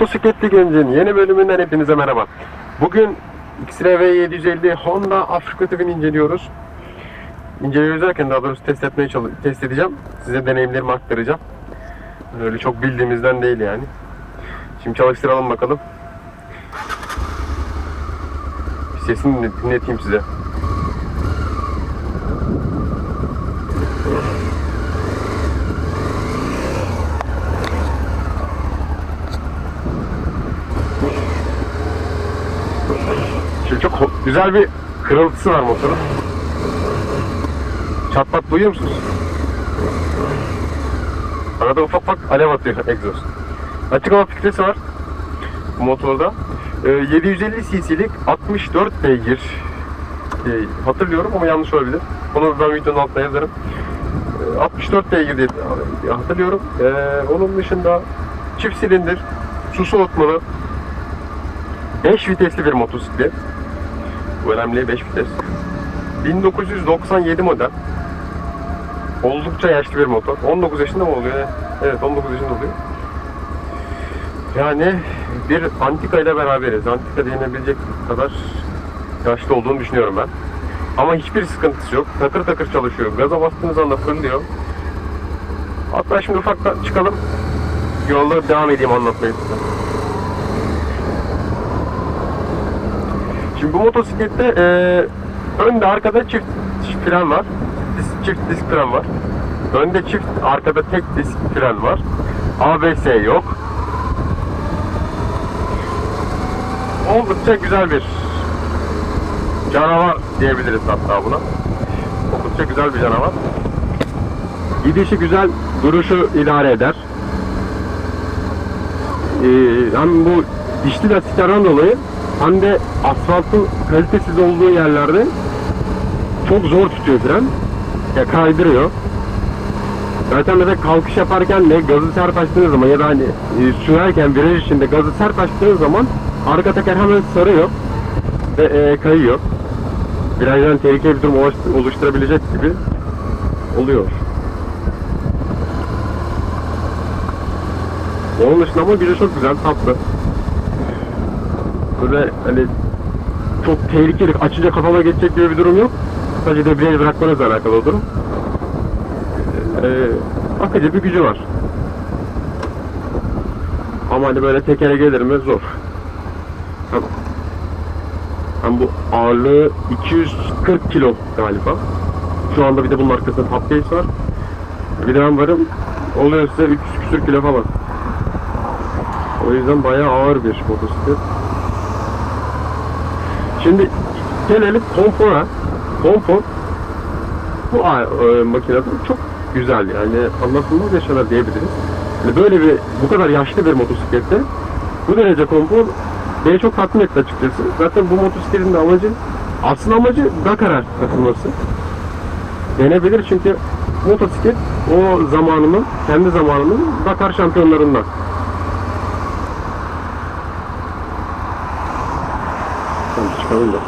Motosikletli Genc'in yeni bölümünden hepinize merhaba. Bugün XRV 750 Honda Afrika TV'ni inceliyoruz. İnceliyoruz derken daha doğrusu test etmeye çalış test edeceğim. Size deneyimlerimi aktaracağım. Öyle çok bildiğimizden değil yani. Şimdi çalıştıralım bakalım. Sesini dinle- dinleteyim size. Çok güzel bir kırıltısı var motorun. Çat pat duyuyor musunuz? Arada ufak ufak alev atıyor egzoz. Açık hava filtresi var motorda. Ee, 750 cc'lik 64 beygir ee, hatırlıyorum ama yanlış olabilir. Onu ben videonun altına yazarım. Ee, 64 beygir diye hatırlıyorum. Ee, onun dışında çift silindir, su soğutmalı, 5 vitesli bir motosiklet. Bu önemli 5 vites. 1997 model. Oldukça yaşlı bir motor. 19 yaşında mı oluyor? Evet 19 yaşında oluyor. Yani bir antika ile beraberiz. Antika denilebilecek kadar yaşlı olduğunu düşünüyorum ben. Ama hiçbir sıkıntısı yok. Takır takır çalışıyor. Gaza bastığınız anda fırlıyor. Hatta şimdi ufaktan çıkalım. Yolda devam edeyim anlatmaya size. Şimdi bu motosiklette e, önde arkada çift fren var. Disk, çift disk fren var. Önde çift, arkada tek disk fren var. ABS yok. Oldukça güzel bir canavar diyebiliriz hatta buna. Oldukça güzel bir canavar. Gidişi güzel, duruşu idare eder. Ee, hem bu dişli lastiklerden dolayı hem de asfaltın kalitesiz olduğu yerlerde çok zor tutuyor fren. Ya kaydırıyor. Zaten mesela kalkış yaparken de gazı sert açtığınız zaman ya da hani e, sürerken viraj içinde gazı sert açtığınız zaman arka teker hemen sarıyor ve e, kayıyor. Virajdan tehlikeli bir durum oluş- oluşturabilecek gibi oluyor. Onun dışında ama gücü çok güzel, tatlı. Böyle hani çok tehlikeli, açınca kafama geçecek gibi bir durum yok. Sadece debriyaj bırakmanızla alakalı o durum. Ee, akıcı bir gücü var. Ama hani böyle tekere gelir mi zor. Hem, hem bu ağırlığı 240 kilo galiba. Şu anda bir de bunun arkasında top base var. Bir de ben varım. Oluyor size 300 küsür kilo falan. O yüzden bayağı ağır bir motosiklet. Şimdi gelelim konfora. Konfor bu e, makinede çok güzel yani anlatılmaz yaşanır diyebiliriz. Yani böyle bir bu kadar yaşlı bir motosiklette bu derece konfor beni çok tatmin etti açıkçası. Zaten bu motosikletin de amacı aslında amacı Dakar'a katılması. Denebilir çünkü motosiklet o zamanının kendi zamanının Dakar şampiyonlarından. Tamam çıkalım da.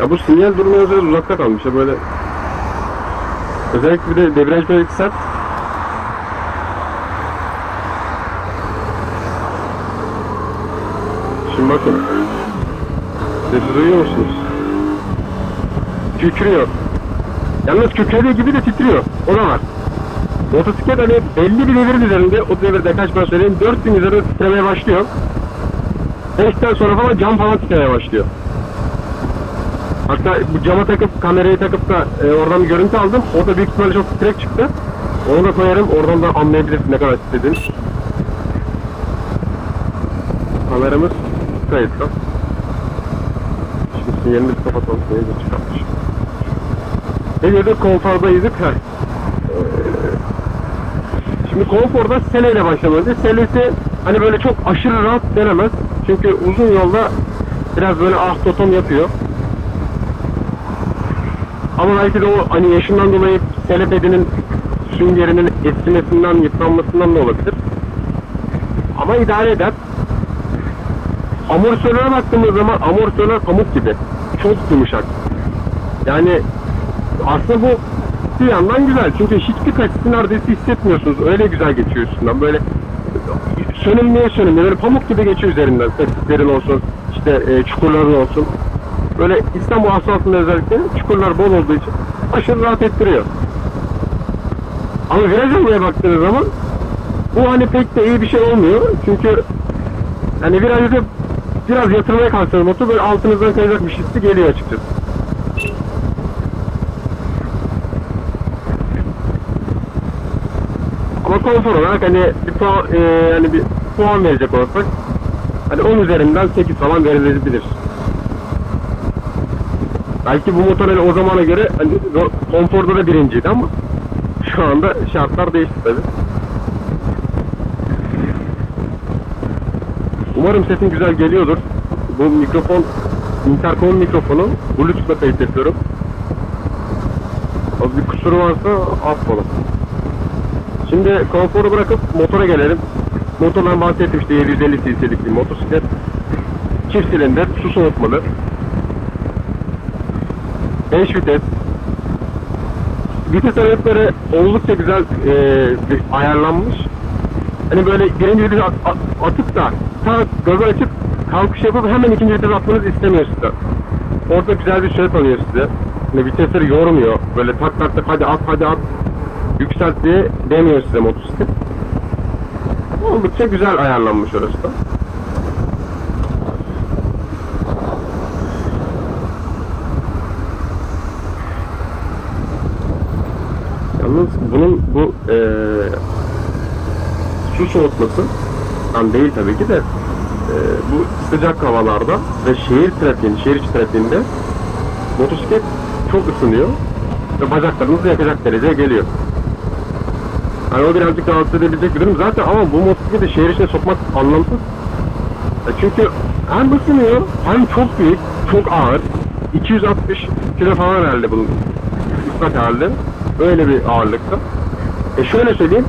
Ya bu sinyal durumu biraz uzakta kalmış ya böyle. Özellikle bir de debriyaj böyle sert. Şimdi bakın. Sesi duyuyor musunuz? Kükrüyor. Yalnız kükrediği gibi de titriyor. O da var. Motosiklet hani belli bir devirin üzerinde, o devirde kaç ben söyleyeyim, 4000 üzerinde titremeye başlıyor. 5'ten sonra falan cam falan titremeye başlıyor. Hatta bu cama takıp, kamerayı takıp da e, oradan bir görüntü aldım. O da büyük ihtimalle çok titrek çıktı. Onu da koyarım, oradan da anlayabilirsin ne kadar titrediğini. Kameramız kayıtta. Şimdi sinyalini bir kapatalım, sinyali de çıkartmış. Ne diyorduk, konfordaydık. Heh. Şimdi konforda seleyle başlamalı. Selesi hani böyle çok aşırı rahat denemez. Çünkü uzun yolda biraz böyle ah yapıyor. Ama belki de o hani yaşından dolayı sele pedinin süngerinin eskimesinden, yıpranmasından da olabilir. Ama idare eder. Amortisörlere baktığımız zaman amortisörler pamuk gibi. Çok yumuşak. Yani aslında bu bir yandan güzel. Çünkü hiçbir kaçısı neredeyse hissetmiyorsunuz. Öyle güzel geçiyor üstünden. Böyle sönülmeye sönülmeye böyle pamuk gibi geçiyor üzerinden. Seslerin olsun, işte e, çukurların olsun. Böyle İstanbul asfaltında özellikle çukurlar bol olduğu için aşırı rahat ettiriyor. Ama viraj almaya baktığınız zaman bu hani pek de iyi bir şey olmuyor. Çünkü hani virajda biraz yatırmaya kalksanız motor böyle altınızdan kayacak bir hissi geliyor açıkçası. Konfor olarak hani bir puan, e, hani bir puan verecek olsak hani 10 üzerinden 8 falan verilebilir. Belki bu motor hani o zamana göre hani konforda da birinciydi ama şu anda şartlar değişti tabi. Umarım sesim güzel geliyordur. Bu mikrofon intercom mikrofonu Bluetooth'la kayıt yapıyorum. Bir kusuru varsa affola. Şimdi konforu bırakıp motora gelelim. Motordan bahsettim işte 750 cc'lik bir motosiklet. Çift silindir, su soğutmalı. 5 vites. Vites aralıkları oldukça güzel e, ayarlanmış. Hani böyle birinci vites at- at- atıp da ta gazı açıp kalkış yapıp hemen ikinci vites atmanızı istemiyor size. Orada güzel bir süre tanıyor size. Hani vitesleri yormuyor. Böyle tak tak tak hadi at hadi at yükselt diye demiyor size motosiklet. Oldukça güzel ayarlanmış orası da. Yalnız bunun bu eee su soğutması tam değil tabii ki de eee, bu sıcak havalarda ve şehir trafiğinde, şehir içi trafiğinde motosiklet çok ısınıyor ve bacaklarınızı yakacak dereceye geliyor. Yani o birazcık rahatsız edebilecek bir durum zaten ama bu motosikleti şehir içine sokmak anlamsız. E Çünkü hem ısınıyor hem çok büyük, çok ağır. 260 kilo falan herhalde bunun ıslak halde. Öyle bir ağırlıkta. E şöyle söyleyeyim.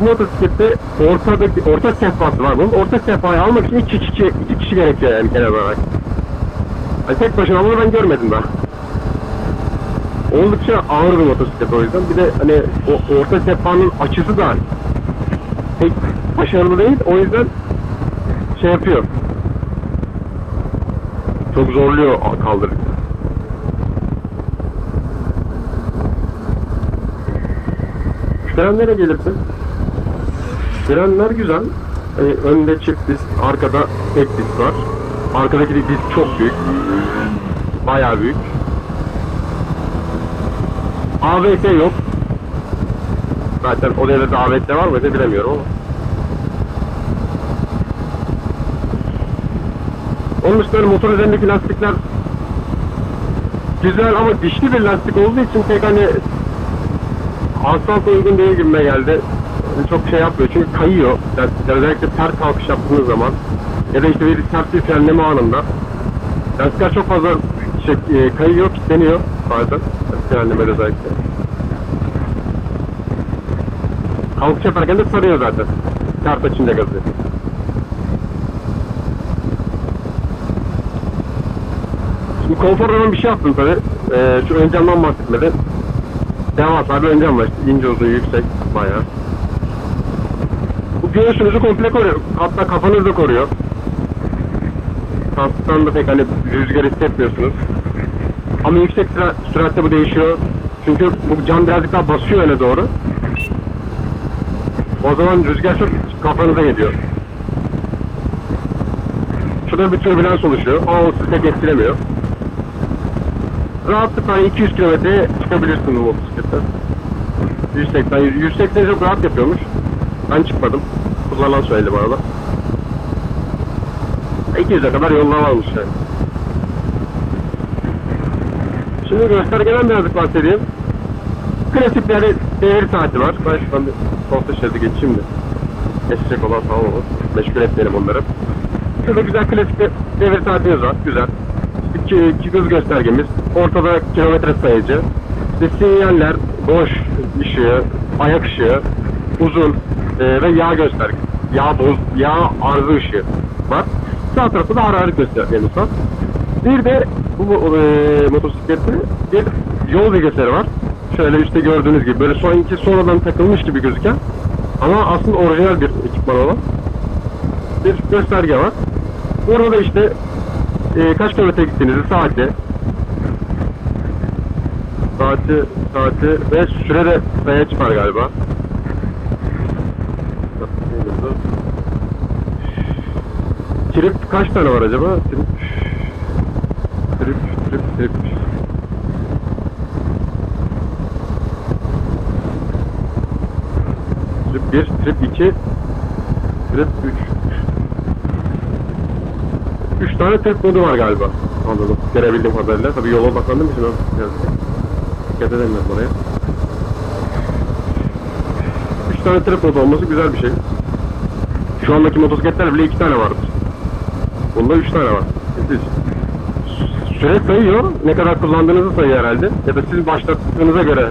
Bu motosiklette ortadaki, orta sehpası var bunun. Orta sehpayı almak için iki kişi, iki kişi gerekiyor yani kenar olarak. Hani tek başına bunu ben görmedim daha. Oldukça ağır bir motosiklet o yüzden. Bir de hani o orta sehpanın açısı da pek başarılı değil. O yüzden şey yapıyor. Çok zorluyor kaldırırken. Frenlere gelirsin. Frenler güzel. Hani önde çift disk, arkada tek disk var. Arkadaki disk çok büyük. Bayağı büyük. ABS yok. Zaten o devirde ABS var mıydı bilemiyorum ama. Onun hani motor üzerindeki lastikler güzel ama dişli bir lastik olduğu için pek hani asfalta uygun değil gibime geldi. Yani Çok şey yapmıyor çünkü kayıyor. Lastikler özellikle sert kalkış yaptığınız zaman ya da işte bir sert bir frenleme anında lastikler çok fazla şey, e, kayıyor, kilitleniyor bazen. Frenlemede özellikle. Kalkış yaparken de sarıyor zaten. Sert açınca gazı. Şimdi konfordan bir şey yaptım tabi. Ee, şu ön camdan bahsetmedi. Devasa bir ön cam var. İşte ince uzun yüksek bayağı. Bu göğsünüzü komple koruyor. Hatta kafanızı koruyor. Kasktan da pek hani rüzgar hissetmiyorsunuz. Ama yüksek süra- süratte bu değişiyor. Çünkü bu cam birazcık daha basıyor öne doğru. O zaman rüzgar çok kafanıza geliyor. Şurada bir türbülans oluşuyor o sizi pek etkilemiyor. Rahatlıkla 200 kilometreye çıkabilirsiniz bu motosiklette. 180, 180 çok rahat yapıyormuş. Ben çıkmadım. Kullanan söyledi bana da. 200'e kadar yoluna varmış yani. Şimdi göstergeden birazcık bahsedeyim. Klasik bir devir saati var. Ben şuradan bir koltuğu şeridi geçeyim de. Geçecek olan falan olur. Meşgul etmeyelim onları. Şurada güzel klasik devir saatimiz var. Güzel. İki, iki hız göstergemiz. Ortada kilometre sayıcı. İşte sinyaller, boş ışığı, ayak ışığı, uzun e, ve yağ göstergesi. Yağ boz, yağ arıza ışığı var. Sağ tarafta da hararet göstergemiz var. Bir de bu e, motosiklette bir yol bilgisayarı var. Şöyle üstte gördüğünüz gibi böyle sonraki sonradan takılmış gibi gözüken ama aslında orijinal bir ekipman olan bir gösterge var. Burada da işte e, kaç kilometre gittiğinizi saati saati saati ve sürede sayaç var galiba. Trip kaç tane var acaba? Trip trip trip trip Trip 1, trip 2, trip 3. 3 tane trip modu var galiba. Anladım. Görebildiğim kadarıyla. Tabii yola odaklandığım için biraz dikkat edemiyorum oraya. 3 tane trip modu olması güzel bir şey. Şu andaki motosikletler bile 2 tane vardır. Bunda 3 tane var. Siz süre sayıyor. Ne kadar kullandığınızı sayıyor herhalde. Ya da siz başlattığınıza göre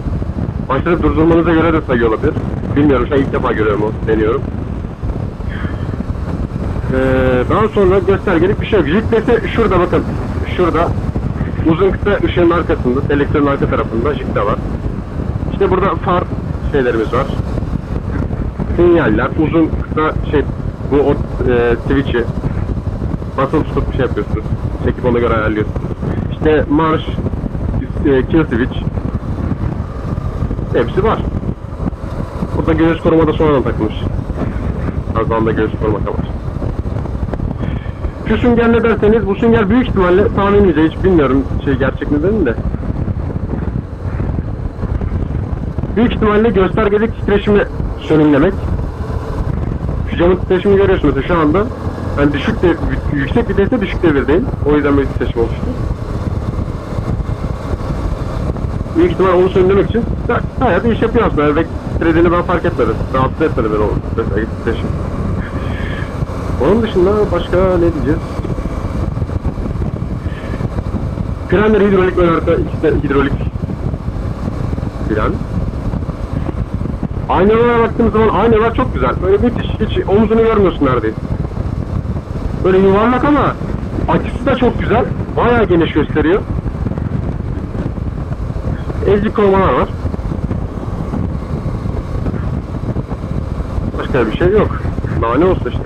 başlatıp durdurmanıza göre de sayıyor olabilir. Bilmiyorum. Şu an ilk defa görüyorum o. Deniyorum. Ee, daha sonra göstergelik bir şey yok. Jitlesi şurada bakın. Şurada. Uzun kısa ışığın arkasında, selektörün arka tarafında jikte var. İşte burada far şeylerimiz var. Sinyaller, uzun kısa şey bu o, e, switch'i basılı tutup bir şey yapıyorsunuz. Çekip ona göre ayarlıyorsunuz. İşte marş, e, kill switch hepsi var. Burada göğüs koruma da sonradan takılmış. Kazanda göğüs koruma var. Şu sünger ne derseniz bu sünger büyük ihtimalle tahminimce hiç bilmiyorum şey gerçek mi dedim de. Büyük ihtimalle göstergelik titreşimi sönümlemek. Şu camın titreşimini görüyorsunuz şu anda. Ben düşük de, yüksek viteste düşük devirdeyim. O yüzden böyle titreşim oluştu. Büyük ihtimal onu sönümlemek için bir iş yapıyor aslında. Ve titrediğini ben fark etmedim. Rahatsız etmedi beni o titreşim. Onun dışında başka ne diyeceğiz? Frenler hidrolik ön arka ikisi de hidrolik fren. Aynalara baktığımız zaman aynalar çok güzel. Böyle müthiş. Hiç omzunu görmüyorsun neredeyse. Böyle yuvarlak ama açısı da çok güzel. Bayağı geniş gösteriyor. Elcik korumalar var. Başka bir şey yok. Daha ne olsun işte.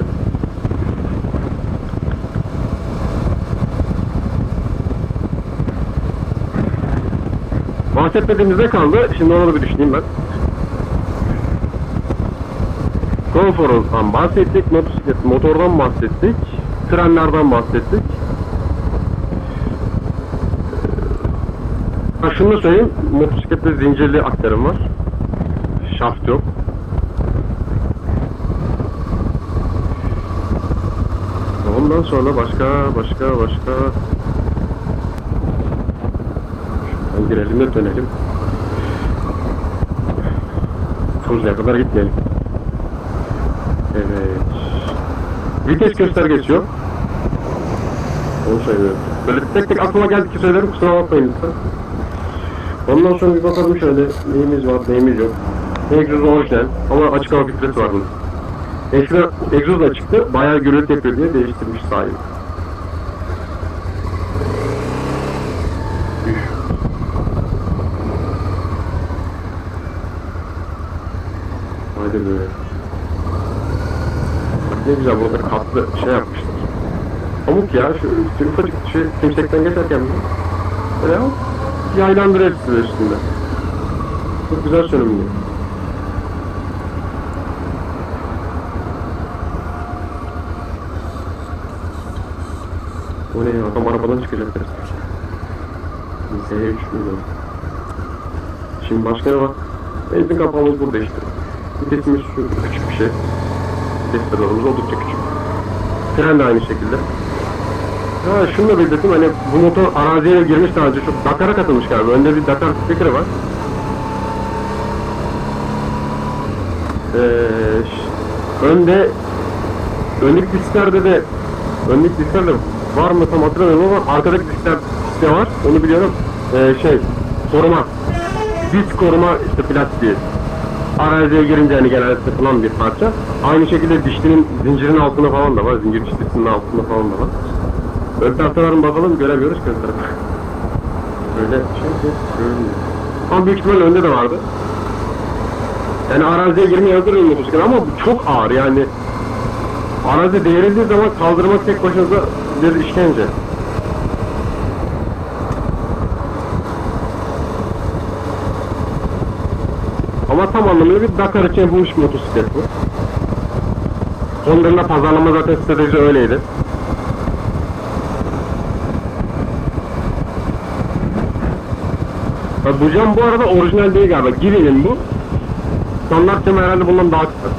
Bahsetmediğimizde kaldı. Şimdi onu da bir düşüneyim ben. Konforundan bahsettik, motosiklet, motordan bahsettik, frenlerden bahsettik. Ha şunu da söyleyeyim, motosiklette zincirli aktarım var. Şaft yok. Ondan sonra başka, başka, başka... Şuradan girelim de dönelim. Tuzlu'ya kadar gitmeyelim. Evet. Vites göstergesi yok. Onu söylüyorum. Böyle tek tek aklıma geldikçe söylerim kusura bakmayın lütfen. Ondan sonra bir bakalım şöyle neyimiz var neyimiz yok. Egzoz orijinal ama açık hava filtresi var bunun. Eskiden egzoz da çıktı bayağı gürültü yapıyor diye değiştirmiş sahibi. Haydi. Bak ne güzel burada katlı şey yapmışlar. Pamuk ya şu, şu ufacık şey timsekten geçerken. Böyle ya, yaylandır hepsi de üstünde. Çok güzel sönümlü. O ne ya adam arabadan çıkacak resmen. Z3 milyon. Şimdi başka ne var? Benzin kapağımız burada işte. Vitesimiz şu küçük bir şey. Vites pedalımız oldukça küçük. Fren de aynı şekilde. Ha şunu da belirttim hani bu motor araziye girmiş daha önce çok Dakar'a katılmış galiba. Önde bir Dakar sticker'ı var. Ee, önde önlük disklerde de önlük disklerde var mı tam hatırlamıyorum ama arkadaki diskler diskte var. Onu biliyorum. Ee, şey koruma. Disk koruma işte plastiği. Araziye girince hani genelde takılan bir parça. Aynı şekilde dişlinin zincirin altında falan da var. Zincir dişlisinin altında falan da var. Ön tarafta var mı bakalım göremiyoruz ki ön tarafta. Böyle şey. Ama büyük ihtimalle önde de vardı. Yani araziye girmeye hazır bir motosiklet ama çok ağır yani. Arazi devrildiği zaman kaldırmak tek başınıza bir işkence. Ama tam anlamıyla bir Dakar için bir motosiklet bu. Honda'nın da pazarlama zaten stratejisi öyleydi. Ha, bu cam bu arada orijinal değil galiba. Giri'nin bu. Standart cam herhalde bundan daha kısa.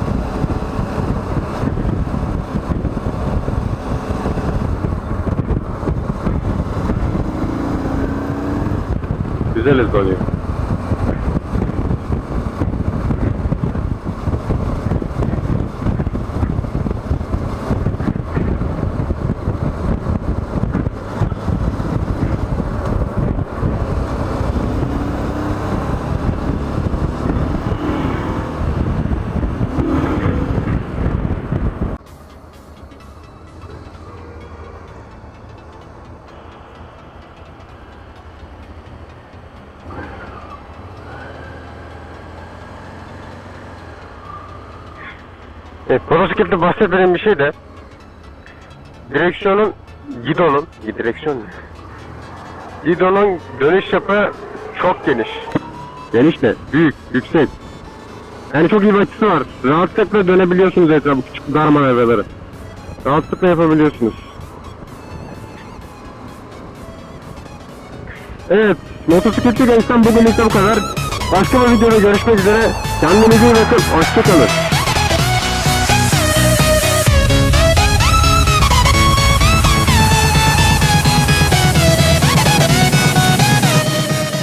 Güzel hızlanıyor. Motosiklette bahsetmediğim bir şey de direksiyonun gidonun direksiyon ne? Gidonun dönüş yapı çok geniş. Geniş de büyük, yüksek. Yani çok iyi bir açısı var. Rahatlıkla dönebiliyorsunuz etrafı küçük dar manevraları. Rahatlıkla yapabiliyorsunuz. Evet, motosikletli gençten bugünlük de bu kadar. Başka bir videoda görüşmek üzere. Kendinize iyi bakın. Hoşçakalın.